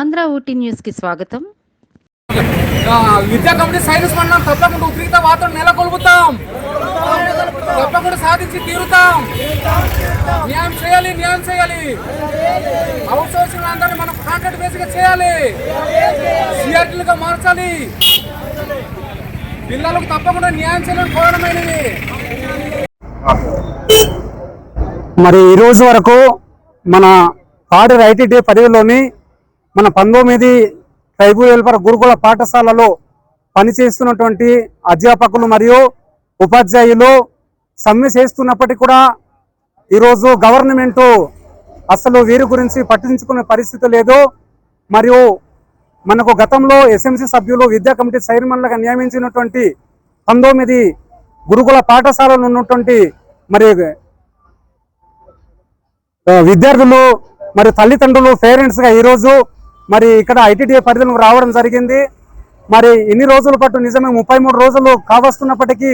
మన ఊటీ న్యూస్కి స్వాగతం. ఆ, విద్యా కమిటీ సైన్స్ మండలం తప్పకుండా ఉద్రిక్త వాతావరణం నెలకొల్పుతాం. తప్పకుండా సాధించి తీరుతాం. న్యాయం చేయాలి న్యాయం చేయాలి. అవుట్ సోర్సింగ్ అందరినీ మనం కాంట్రాక్ట్ బేస్గా చేయాలి. సిఆర్టీలుగా మార్చాలి. పిల్లలకు తప్పకుండా న్యాయం చేయాలని కోరడమైనది మరి ఈ రోజు వరకు మన పాడేరు ఐటీటీ పరిధిలోని మన పంతొమ్మిది ట్రైబు వెల్ఫర్ గురుకుల పాఠశాలలో పనిచేస్తున్నటువంటి అధ్యాపకులు మరియు ఉపాధ్యాయులు సమ్మె చేస్తున్నప్పటికీ కూడా ఈరోజు గవర్నమెంటు అసలు వీరి గురించి పట్టించుకునే పరిస్థితి లేదు. మరియు మనకు గతంలో ఎస్ఎంసీ సభ్యులు విద్యా కమిటీ చైర్మన్లుగా నియమించినటువంటి పంతొమ్మిది గురుకుల పాఠశాలలో ఉన్నటువంటి మరి విద్యార్థులు మరి తల్లిదండ్రులు పేరెంట్స్గా ఈరోజు మరి ఇక్కడ ఐటీడీఏ పరిధిలోకి రావడం జరిగింది. మరి ఎన్ని రోజుల పాటు నిజమే ముప్పై మూడు రోజులు కావస్తున్నప్పటికీ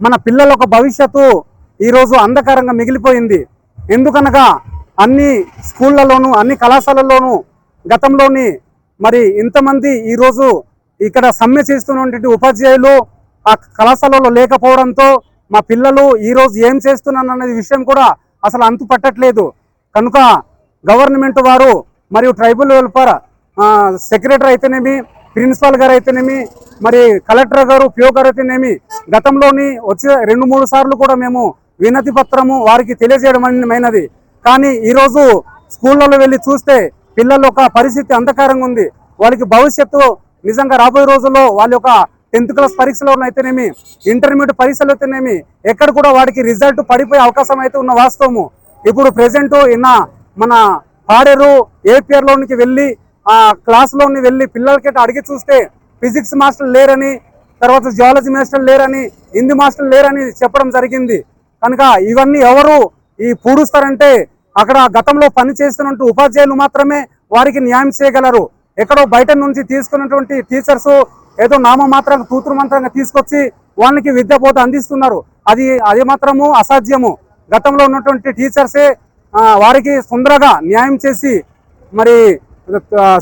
మన పిల్లల ఒక భవిష్యత్తు ఈరోజు అంధకారంగా మిగిలిపోయింది. ఎందుకనగా అన్ని స్కూళ్ళలోనూ అన్ని కళాశాలల్లోనూ గతంలోని మరి ఇంతమంది ఈరోజు ఇక్కడ సమ్మె చేస్తున్నటువంటి ఉపాధ్యాయులు ఆ కళాశాలలో లేకపోవడంతో మా పిల్లలు ఈరోజు ఏం చేస్తున్నాను అనేది విషయం కూడా అసలు అంతు పట్టట్లేదు కనుక గవర్నమెంట్ వారు మరియు ట్రైబల్ వెల్ఫేర్ సెక్రటరీ అయితేనేమి ప్రిన్సిపాల్ గారు అయితేనేమి మరి కలెక్టర్ గారు పిఓ గారు అయితేనేమి గతంలోని వచ్చే రెండు మూడు సార్లు కూడా మేము వినతి పత్రము వారికి తెలియజేయడం అయినది. కానీ ఈరోజు స్కూళ్ళలో వెళ్ళి చూస్తే పిల్లల యొక్క పరిస్థితి అంధకారంగా ఉంది. వాళ్ళకి భవిష్యత్తు నిజంగా రాబోయే రోజుల్లో వాళ్ళ యొక్క టెన్త్ క్లాస్ పరీక్షలో అయితేనేమి ఇంటర్మీడియట్ పరీక్షలు అయితేనేమి ఎక్కడ కూడా వాడికి రిజల్ట్ పడిపోయే అవకాశం అయితే ఉన్న వాస్తవము. ఇప్పుడు ప్రెసెంట్ ఇన్న మన పాడేరు ఏపీఆర్లోనికి వెళ్ళి ఆ క్లాస్లోని వెళ్ళి పిల్లలకి అడిగి చూస్తే ఫిజిక్స్ మాస్టర్ లేరని తర్వాత జియాలజీ మాస్టర్ లేరని హిందీ మాస్టర్ లేరని చెప్పడం జరిగింది. కనుక ఇవన్నీ ఎవరు ఈ పూడుస్తారంటే అక్కడ గతంలో పని చేస్తున్నట్టు ఉపాధ్యాయులు మాత్రమే వారికి న్యాయం చేయగలరు. ఎక్కడో బయట నుంచి తీసుకున్నటువంటి టీచర్స్ ఏదో నామమాత్రంగా తూతురు మంత్రంగా తీసుకొచ్చి వాళ్ళకి విద్య బోధ అందిస్తున్నారు. అది అది మాత్రము అసాధ్యము. గతంలో ఉన్నటువంటి టీచర్సే వారికి తొందరగా న్యాయం చేసి మరి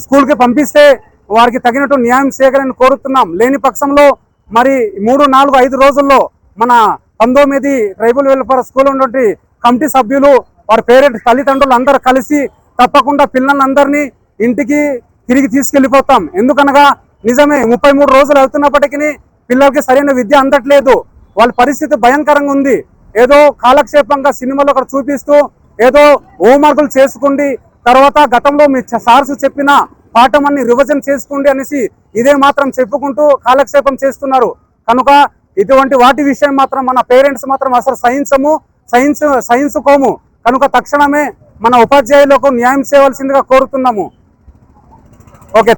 స్కూల్కి పంపిస్తే వారికి తగినట్టు న్యాయం చేయగలని కోరుతున్నాం. లేని పక్షంలో మరి మూడు నాలుగు ఐదు రోజుల్లో మన పంతొమ్మిది ట్రైబల్ వెల్ఫేర్ స్కూల్ ఉన్నటువంటి కమిటీ సభ్యులు వారి పేరెంట్స్ తల్లిదండ్రులు అందరూ కలిసి తప్పకుండా పిల్లలందరినీ ఇంటికి తిరిగి తీసుకెళ్ళిపోతాం ఎందుకనగా నిజమే ముప్పై మూడు రోజులు అవుతున్నప్పటికీ పిల్లలకి సరైన విద్య అందట్లేదు. వాళ్ళ పరిస్థితి భయంకరంగా ఉంది. ఏదో కాలక్షేపంగా సినిమాలో అక్కడ చూపిస్తూ ఏదో హోంవర్కులు చేసుకోండి తర్వాత గతంలో మీ సార్స్ చెప్పిన పాఠం అన్ని రివిజన్ చేసుకోండి అనేసి ఇదే మాత్రం చెప్పుకుంటూ కాలక్షేపం చేస్తున్నారు. కనుక ఇటువంటి వాటి విషయం మాత్రం మన పేరెంట్స్ మాత్రం అసలు సహించము సైన్స్ సైన్స్ కోము కనుక తక్షణమే మన ఉపాధ్యాయులకు న్యాయం చేయవలసిందిగా కోరుతున్నాము.